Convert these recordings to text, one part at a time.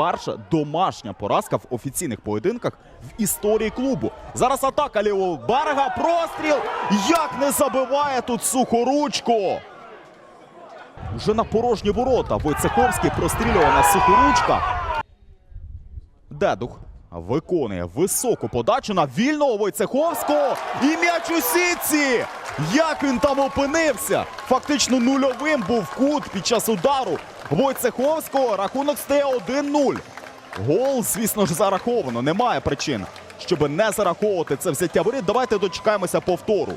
перша домашня поразка в офіційних поєдинках в історії клубу. Зараз атака лівого берега. Простріл. Як не забиває тут сухоручко. Вже на порожні ворота. Войцеховський прострілював на сухоручка. Дедух виконує високу подачу на вільного Войцеховського. І м'яч у сітці! Як він там опинився? Фактично нульовим був кут під час удару Войцеховського. Рахунок стає 1-0. Гол, звісно ж, зараховано. Немає причин, щоб не зараховувати це взяття воріт. Давайте дочекаємося повтору.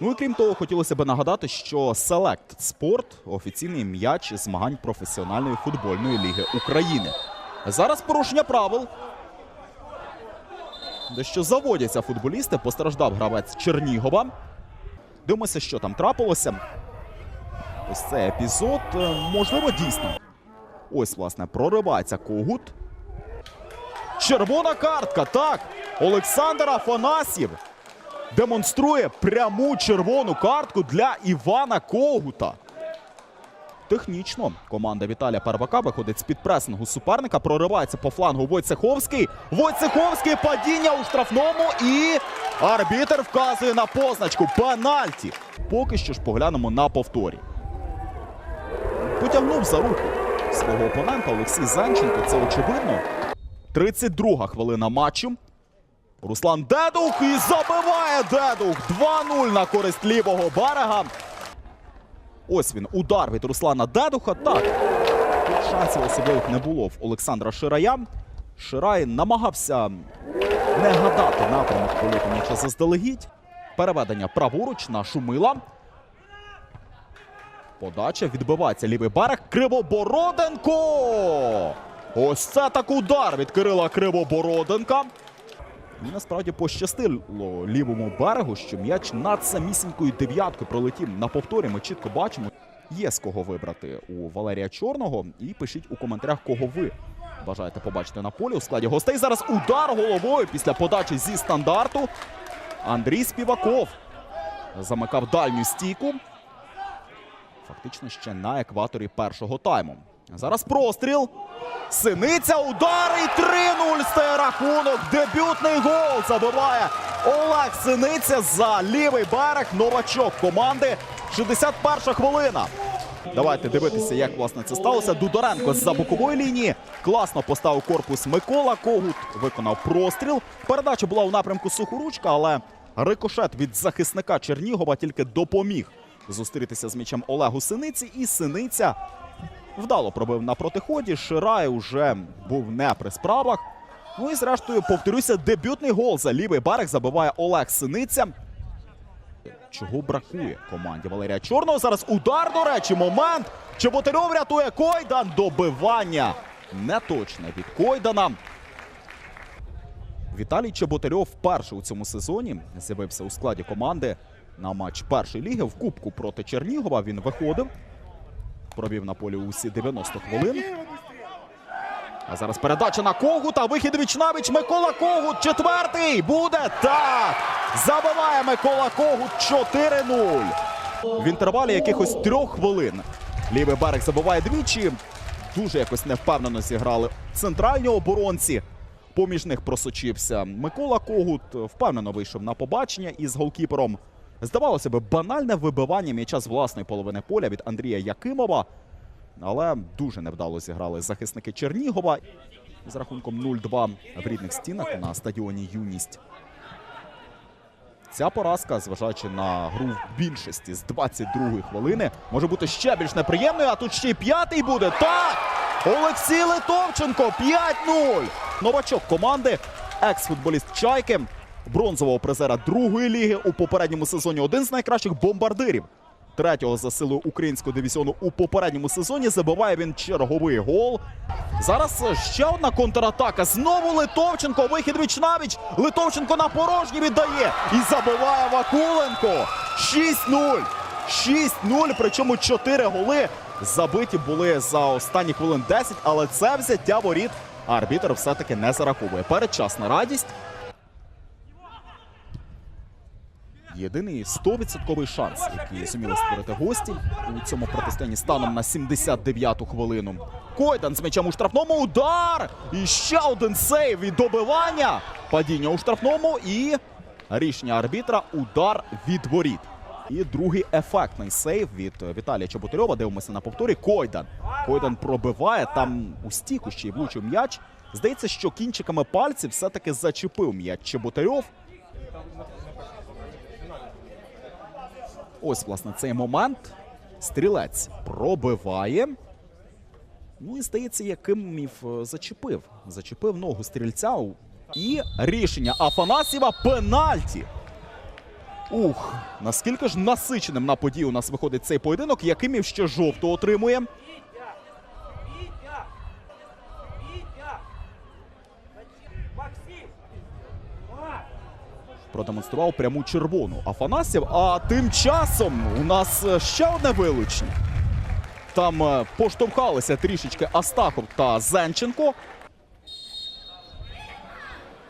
Ну і крім того, хотілося б нагадати, що Select Sport – офіційний м'яч змагань професіональної футбольної ліги України. Зараз порушення правил. Дещо заводяться футболісти. Постраждав гравець Чернігова. Дивимося, що там трапилося. Ось цей епізод. е, Можливо, дійсно. Ось, власне, проривається Когут. Червона картка. Так. Олександр Афанасьєв демонструє пряму червону картку для Івана Когута. Технічно команда Віталія Первака виходить з-під пресингу суперника, проривається по флангу Войцеховський. Войцеховський падіння у штрафному і арбітер вказує на позначку пенальті. Поки що ж поглянемо на повторі. Потягнув за руку свого опонента Олексій Зенченко. Це очевидно. 32 хвилина матчу. Руслан Дедух і забиває Дедух. 2-0 на користь лівого берега. Ось він, удар від Руслана Дедуха. Так, шансів особливих не було в Олександра Ширая. Ширай намагався не гадати напрямок польоту м'яча заздалегідь. Переведення праворуч на Шумила. Подача відбивається лівий берег. Кривобороденко! Ось це так удар від Кирила Кривобороденка. І насправді пощастило лівому берегу, що м'яч над самісінькою дев'яткою пролетів на повторі. Ми чітко бачимо. Є з кого вибрати у Валерія Чорного. І пишіть у коментарях, кого ви бажаєте побачити на полі у складі гостей. Зараз удар головою після подачі зі стандарту. Андрій Співаков замикав дальню стійку. Фактично ще на екваторі першого тайму. Зараз простріл. Синиця, удар і 3-0 стає рахунок. Дебютний гол забиває Олег Синиця за лівий берег. Новачок команди. 61 хвилина. Давайте дивитися, як власне це сталося. Дударенко з-за бокової лінії. Класно поставив корпус Микола Когут. Виконав простріл. Передача була у напрямку Сухоручка, але рикошет від захисника Чернігова тільки допоміг зустрітися з м'ячем Олегу Синиці. І Синиця вдало пробив на протиході. Ширай уже був не при справах. Ну і зрештою, повторюся, дебютний гол за лівий берег забиває Олег Синиця. Чого бракує команді Валерія Чорного? Зараз удар, до речі, момент. Чеботарьов рятує Койдан. Добивання. Неточне від Койдана. Віталій Чеботарьов вперше у цьому сезоні з'явився у складі команди на матч першої ліги в Кубку проти Чернігова. Він виходив, провів на полі усі 90 хвилин. А зараз передача на Когута. Вихід Вічнавіч. Микола Когут. Четвертий. Буде так. Забиває Микола Когут 4-0. В інтервалі якихось трьох хвилин. Лівий берег забиває двічі. Дуже якось невпевнено зіграли центральні оборонці. Поміж них просочився Микола Когут. Впевнено вийшов на побачення із голкіпером. Здавалося б, банальне вибивання м'яча з власної половини поля від Андрія Якимова. Але дуже невдало зіграли захисники Чернігова з рахунком 0-2 в рідних стінах на стадіоні Юність. Ця поразка, зважаючи на гру в більшості з 22-ї хвилини, може бути ще більш неприємною. А тут ще й п'ятий буде. Так! Олексій Литовченко 5-0. Новачок команди, екс-футболіст Чайки, бронзового призера другої ліги у попередньому сезоні. Один з найкращих бомбардирів третього за силою українського дивізіону у попередньому сезоні. Забиває він черговий гол. Зараз ще одна контратака. Знову Литовченко. Вихід вічнавіч. Литовченко на порожній віддає. І забиває Вакуленко. 6-0. 6-0. Причому 4 голи забиті були за останні хвилин 10, але це взяття воріт. Арбітр все-таки не зараховує. Передчасна радість. Єдиний 100% шанс, який зуміли створити гості у цьому протистоянні станом на 79-ту хвилину. Койдан з м'ячем у штрафному удар! І ще один сейв і добивання. Падіння у штрафному і рішення арбітра удар від воріт. І другий ефектний сейв від Віталія Чеботарьова. Дивимося на повторі. Койдан. Койдан пробиває там у стіку ще й влучив м'яч. Здається, що кінчиками пальців все-таки зачепив м'яч Чеботарьов. Ось, власне, цей момент. Стрілець пробиває. Ну і здається, Якимів е, зачепив. Зачепив ногу стрільця. І рішення Афанасьєва пенальті. Ух, наскільки ж насиченим на подію у нас виходить цей поєдинок, Якимів ще жовту отримує. Максим! Продемонстрував пряму червону Афанасьєв. А тим часом у нас е, ще одне вилучення. Там е, поштовхалися трішечки Астахов та Зенченко.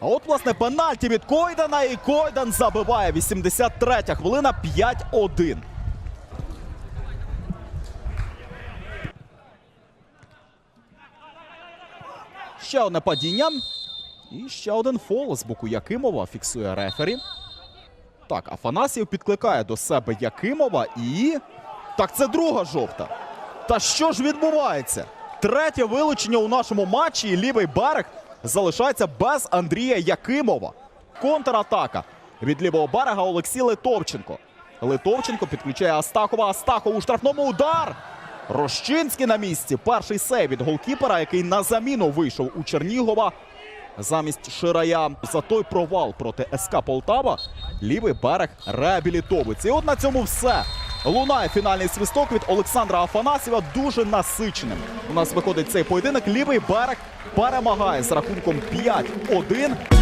А от, власне, пенальті від Койдана, і Койдан забиває 83-я хвилина 5-1. Ще одне падіння. І ще один фол з боку Якимова фіксує рефері. Так, Афанасів підкликає до себе Якимова і. Так, це друга жовта. Та що ж відбувається? Третє вилучення у нашому матчі, і лівий берег залишається без Андрія Якимова. Контратака від лівого берега Олексій Литовченко. Литовченко підключає Астахова. Астахов у штрафному удар. Рощинський на місці. Перший сейв від голкіпера, який на заміну вийшов у Чернігова. Замість Ширая за той провал проти СК Полтава лівий берег реабілітовується. І от на цьому все. Лунає фінальний свисток від Олександра Афанасьєва. Дуже насиченим. У нас виходить цей поєдинок. Лівий берег перемагає з рахунком 5-1.